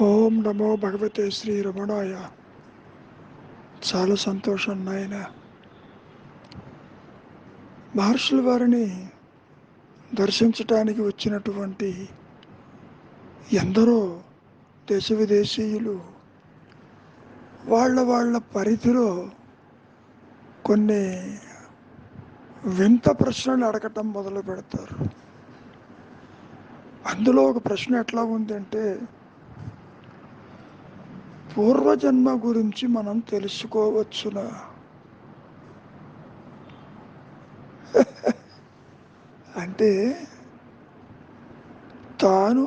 ఓం నమో భగవతే శ్రీ రమణాయ. చాలా సంతోషం నాయన. మహర్షుల వారిని దర్శించటానికి వచ్చినటువంటి ఎందరో దేశ విదేశీయులు వాళ్ళ వాళ్ళ పరిధిలో కొన్ని వింత ప్రశ్నలు అడగటం మొదలు పెడతారు అందులో ఒక ప్రశ్న ఎట్లా ఉందంటే పూర్వజన్మ గురించి మనం తెలుసుకోవచ్చునా? అంటే తాను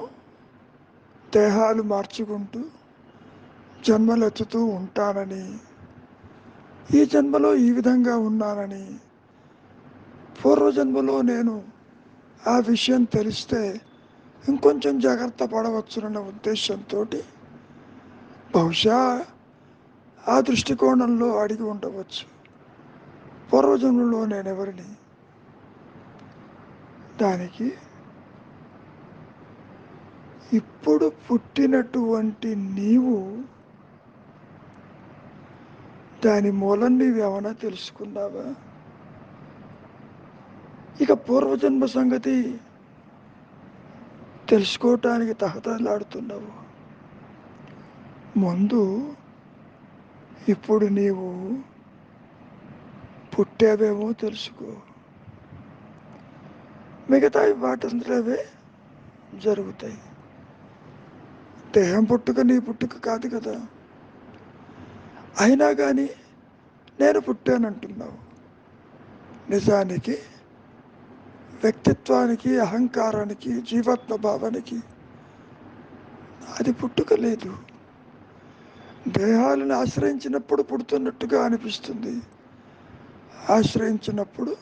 దేహాలు మార్చుకుంటూ జన్మలెత్తుతూ ఉంటానని ఈ జన్మలో ఈ విధంగా ఉన్నానని పూర్వజన్మలో నేను ఆ విషయం తెలిస్తే ఇంకొంచెం జాగ్రత్త పడవచ్చునన్న ఉద్దేశంతో బహుశా ఆ దృష్టికోణంలో అడిగి ఉండవచ్చు. పూర్వజన్మలో నేనెవరిని? దానికి ఇప్పుడు పుట్టినటువంటి నీవు దాని మూలం నీవేమైనా తెలుసుకున్నావా ఇక పూర్వజన్మ సంగతి తెలుసుకోవటానికి తహతలాడుతున్నావు ముందు ఇప్పుడు నీవు పుట్టావేమో తెలుసుకో. మిగతా వాటంతలవే జరుగుతాయి. దేహం పుట్టుక నీ పుట్టుక కాదు కదా. అయినా కానీ నేను పుట్టానంటున్నావు. నిజానికి వ్యక్తిత్వానికి అహంకారానికి జీవాత్మ భావానికి అది పుట్టుక లేదు. దేహాలను ఆశ్రయించినప్పుడు పుడుతున్నట్టుగా అనిపిస్తుంది. ఆశ్రయించినప్పుడు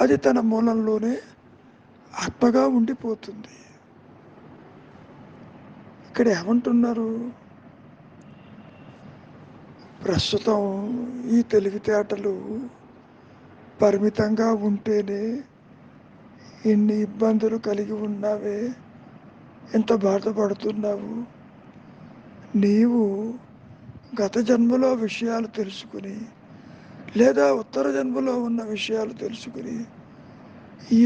అది తన మూలంలోనే ఆత్మగా ఉండిపోతుంది. ఇక్కడ ఏమంటున్నారు? ప్రస్తుతం ఈ తెలివితేటలు పరిమితంగా ఉంటేనే ఇన్ని ఇబ్బందులు కలిగి ఉన్నావే ఎంత బాధపడుతున్నావు? నీవు గత జన్మలో విషయాలు తెలుసుకుని లేదా ఉత్తర జన్మలో ఉన్న విషయాలు తెలుసుకుని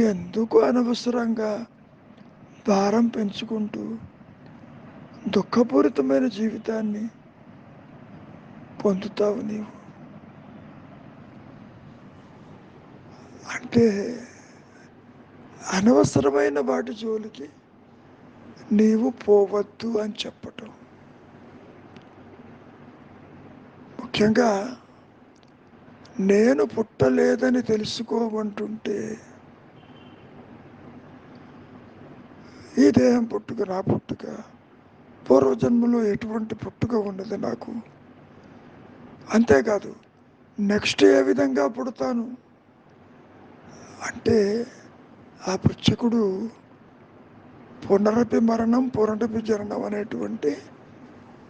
ఎందుకు అనవసరంగా భారం పెంచుకుంటూ దుఃఖపూరితమైన జీవితాన్ని పొందుతావు నీవు? అంటే అనవసరమైన వాటి జోలికి నీవు పోవద్దు అని చెప్పటం. ముఖ్యంగా నేను పుట్టలేదని తెలుసుకోమంటుంటే ఈ దేహం పుట్టుక నా పుట్టుక పూర్వజన్మలో ఎటువంటి పుట్టుక ఉన్నది నాకు. అంతేకాదు నెక్స్ట్ ఏ విధంగా పుడతాను? అంటే ఆ పృచ్చకుడు పునరపి మరణం పునరపి జననం అనేటువంటి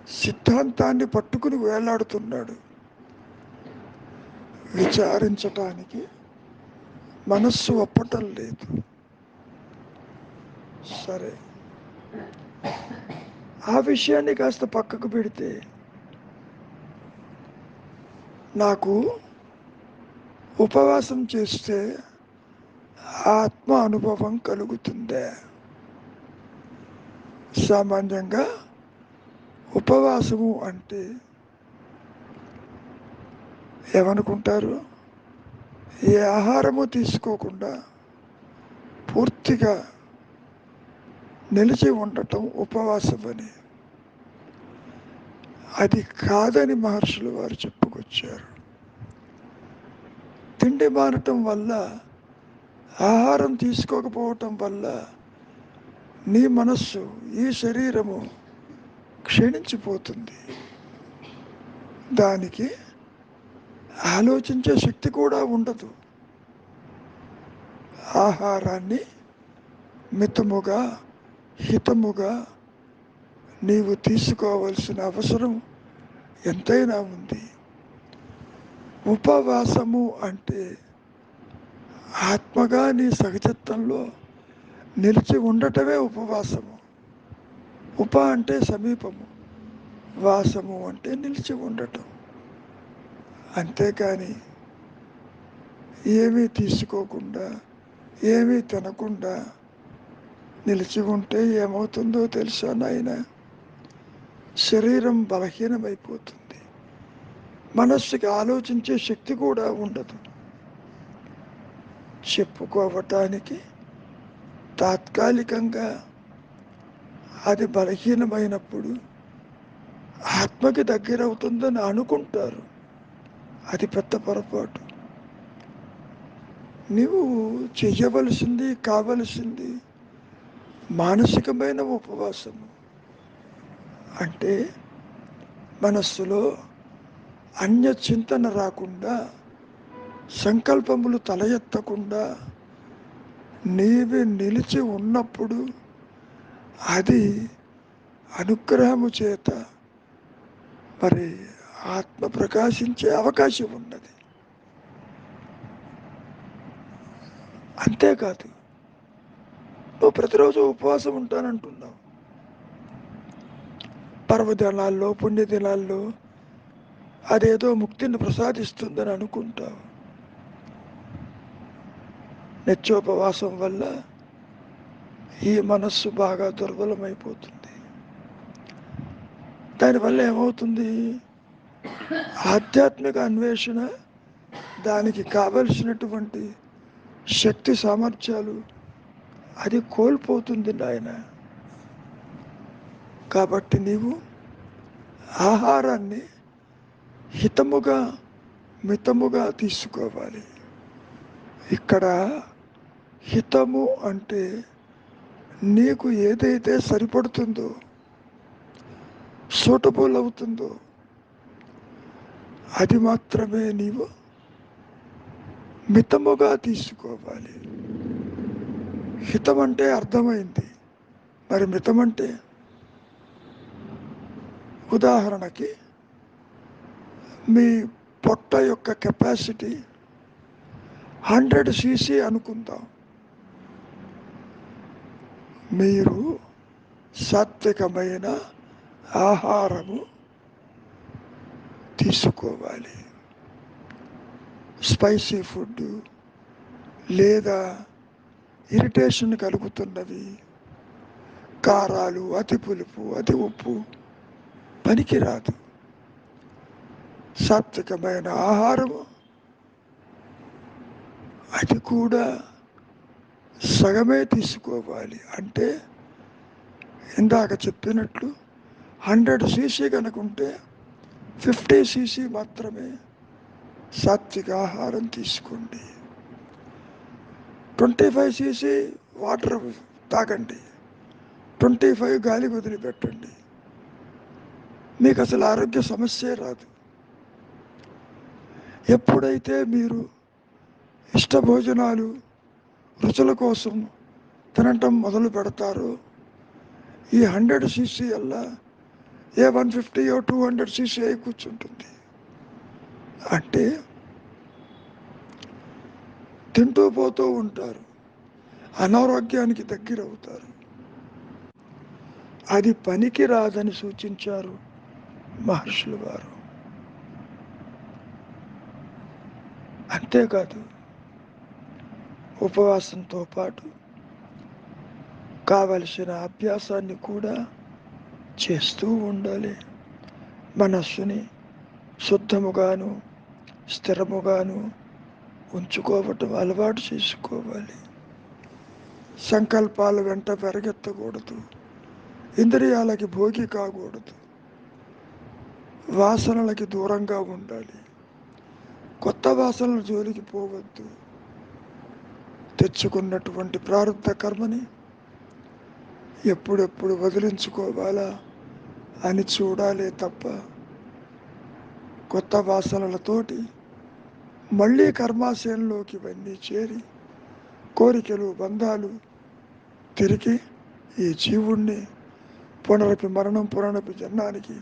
సిద్ధాంతాన్ని పట్టుకుని వేలాడుతున్నాడు. విచారించటానికి మనస్సు ఒప్పటం లేదు. సరే. ఆ విషయాన్ని కాస్త పక్కకు పెడితే నాకు ఉపవాసం చేస్తే ఆత్మ అనుభవం కలుగుతుందే. సామాన్యంగా ఉపవాసము అంటే ఏమనుకుంటారు? ఏ ఆహారము తీసుకోకుండా పూర్తిగా నిలిచి ఉండటం ఉపవాసం అని అది కాదని మహర్షులు వారు చెప్పుకొచ్చారు. తిండి మారటం వల్ల ఆహారం తీసుకోకపోవటం వల్ల నీ మనస్సు ఈ శరీరము క్షీణించిపోతుంది. దానికి ఆలోచించే శక్తి కూడా ఉండదు. ఆహారాన్ని మితముగా హితముగా నీవు తీసుకోవలసిన అవసరం ఎంతైనా ఉంది. ఉపవాసము అంటే ఆత్మగా నీ సహజత్వంలో నిలిచి ఉండటమే ఉపవాసము. ఉప అంటే సమీపము వాసము అంటే నిలిచి ఉండటం. అంతేకాని ఏమీ తీసుకోకుండా ఏమీ తినకుండా నిలిచి ఉంటే ఏమవుతుందో తెలుసా నాయన? శరీరం బలహీనమైపోతుంది. మనస్సుకి ఆలోచించే శక్తి కూడా ఉండదు. చెప్పుకోవటానికి తాత్కాలికంగా అది బలహీనమైనప్పుడు ఆత్మకి దగ్గరవుతుందని అనుకుంటారు. అది పెద్ద పొరపాటు. నీవు చెయ్యవలసింది కావలసింది మానసికమైన ఉపవాసము. అంటే మనస్సులో అన్య చింతన రాకుండా సంకల్పములు తల ఎత్తకుండా నీవే నిలిచి ఉన్నప్పుడు అది అనుగ్రహము చేత మరి ఆత్మ ప్రకాశించే అవకాశం ఉన్నది. అంతేకాదు నువ్వు ప్రతిరోజు ఉపవాసం ఉంటానంటున్నావు. పర్వదినాల్లో పుణ్యదినాల్లో అదేదో ముక్తిని ప్రసాదిస్తుందని అనుకుంటావు. నిత్యోపవాసం వల్ల ఈ మనస్సు బాగా దుర్బలమైపోతుంది. దానివల్ల ఏమవుతుంది? ఆధ్యాత్మిక అన్వేషణ దానికి కావలసినటువంటి శక్తి సామర్థ్యాలు అది కోల్పోతుంది నాయన. కాబట్టి నీవు ఆహారాన్ని హితముగా మితముగా తీసుకోవాలి. ఇక్కడ హితము అంటే నీకు ఏదైతే సరిపడుతుందో సూటబుల్ అవుతుందో అది మాత్రమే నీవు మితముగా తీసుకోవాలి. హితం అంటే అర్థమైంది. మరి మితం అంటే ఉదాహరణకి మీ పొట్ట యొక్క కెపాసిటీ హండ్రెడ్ సీసీ అనుకుందాం. మీరు సాత్వికమైన ఆహారము తీసుకోవాలి. స్పైసీ ఫుడ్ లేదా ఇరిటేషన్ కలుగుతున్నవి కారాలు అతి పులుపు అతి ఉప్పు పనికిరాదు. సాత్వికమైన ఆహారము అది కూడా సగమే తీసుకోవాలి. అంటే ఇందాక చెప్పినట్లు హండ్రెడ్ సీసీ కనుకుంటే ఫిఫ్టీ సీసీ మాత్రమే సాత్విక ఆహారం తీసుకోండి. ట్వంటీ ఫైవ్ సీసీ వాటర్ తాగండి. ట్వంటీ ఫైవ్ గాలి వదిలిపెట్టండి. మీకు అసలు ఆరోగ్య సమస్యే రాదు. ఎప్పుడైతే మీరు ఇష్ట భోజనాలు రుచుల కోసం తినటం మొదలు పెడతారు. ఈ హండ్రెడ్ సీసీ అలా ఏ one fifty two hundred CC అయి కూర్చుంటుంది. అంటే తింటూ పోతూ ఉంటారు. అనారోగ్యానికి దగ్గర అవుతారు. అది పనికి రాదని సూచించారు మహర్షులు వారు. అంతేకాదు ఉపవాసంతో పాటు కావలసిన అభ్యాసాన్ని కూడా చేస్తూ ఉండాలి. మనస్సుని శుద్ధముగాను స్థిరముగాను ఉంచుకోవటం అలవాటు చేసుకోవాలి. సంకల్పాల వెంట పెరగెత్తకూడదు. ఇంద్రియాలకి భోగి కాకూడదు. వాసనలకి దూరంగా ఉండాలి. కొత్త వాసనల జోలికి పోవద్దు. తెచ్చుకున్నటువంటి ప్రారంభ కర్మని ఎప్పుడెప్పుడు వదిలించుకోవాలా అని చూడాలే తప్ప కొత్త వాసనలతోటి మళ్ళీ కర్మాశయంలోకి ఇవన్నీ చేరి కోరికలు బంధాలు తిరిగి ఈ జీవుణ్ణి పునరపి మరణం పునరపి జన్మానికి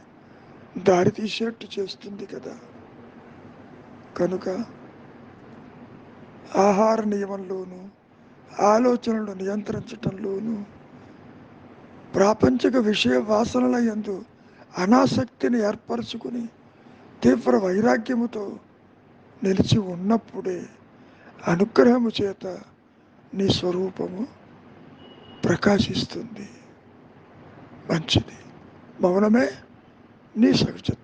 దారి తీసేట్టు చేస్తుంది కదా. కనుక ఆహార నియమంలోనూ ఆలోచనలు నియంత్రించటంలోనూ ప్రాపంచిక విషయ వాసనల యందు అనాసక్తిని ఏర్పరచుకుని తీవ్ర వైరాగ్యముతో నిలిచి ఉన్నప్పుడే అనుగ్రహము చేత నీ స్వరూపము ప్రకాశిస్తుంది. మంచిది. మౌనమే నీ సహజత